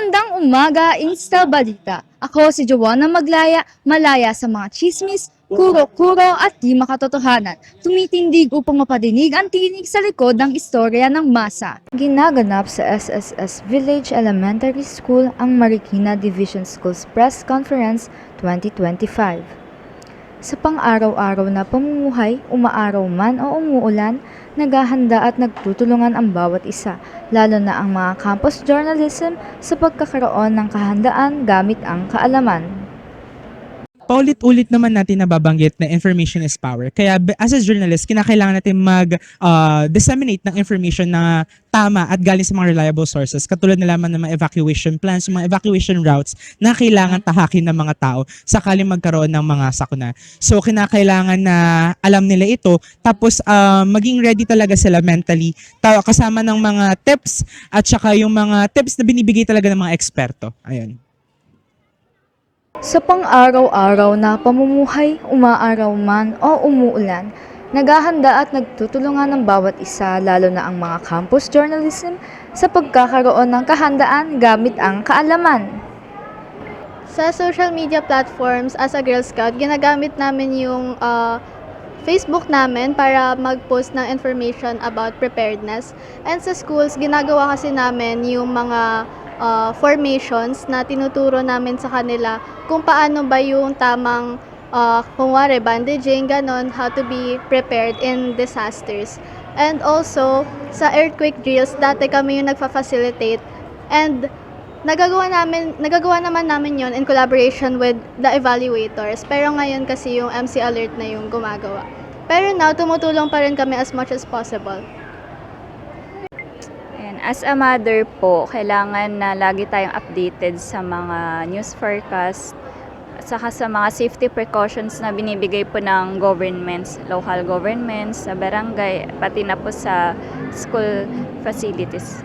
Magandang umaga, Insta Balita. Ako si Joanna Maglaya, malaya sa mga chismis, kuro-kuro at di makatotohanan. Tumitindig upang mapadinig ang tinig sa likod ng istorya ng masa. Ginaganap sa SSS Village Elementary School ang Marikina Division Schools Press Conference 2025. Sa pang-araw-araw na pamumuhay, umaaraw man o umuulan, naghahanda at nagtutulungan ang bawat isa, lalo na ang mga campus journalism sa pagkakaroon ng kahandaan gamit ang kaalaman. Paulit-ulit naman natin nababanggit na information is power. Kaya as a journalist, kinakailangan natin mag-disseminate ng information na tama at galing sa mga reliable sources. Katulad na lamang ng mga evacuation plans, mga evacuation routes na kailangan tahakin ng mga tao sakaling magkaroon ng mga sakuna. So, kinakailangan na alam nila ito. Tapos, ah, maging ready talaga sila mentally ta- kasama ng mga tips at saka yung mga tips na binibigay talaga ng mga eksperto. Ayun. Sa pang-araw-araw na pamumuhay, umaaraw man o umuulan, naghahanda at nagtutulungan ng bawat isa, lalo na ang mga campus journalism, sa pagkakaroon ng kahandaan gamit ang kaalaman. Sa social media platforms as a Girl Scout, ginagamit namin yung uh, Facebook namin para mag-post ng information about preparedness. And sa schools, ginagawa kasi namin yung mga uh, formations na tinuturo namin sa kanila kung paano ba yung tamang uh, kung wari, bandaging, ganon, how to be prepared in disasters. And also, sa earthquake drills, dati kami yung nagfa-facilitate. And nagagawa namin nagagawa naman namin yon in collaboration with the evaluators pero ngayon kasi yung MC alert na yung gumagawa pero now tumutulong pa rin kami as much as possible as a mother po, kailangan na lagi tayong updated sa mga news forecast saka sa mga safety precautions na binibigay po ng governments, local governments, sa barangay, pati na po sa school facilities.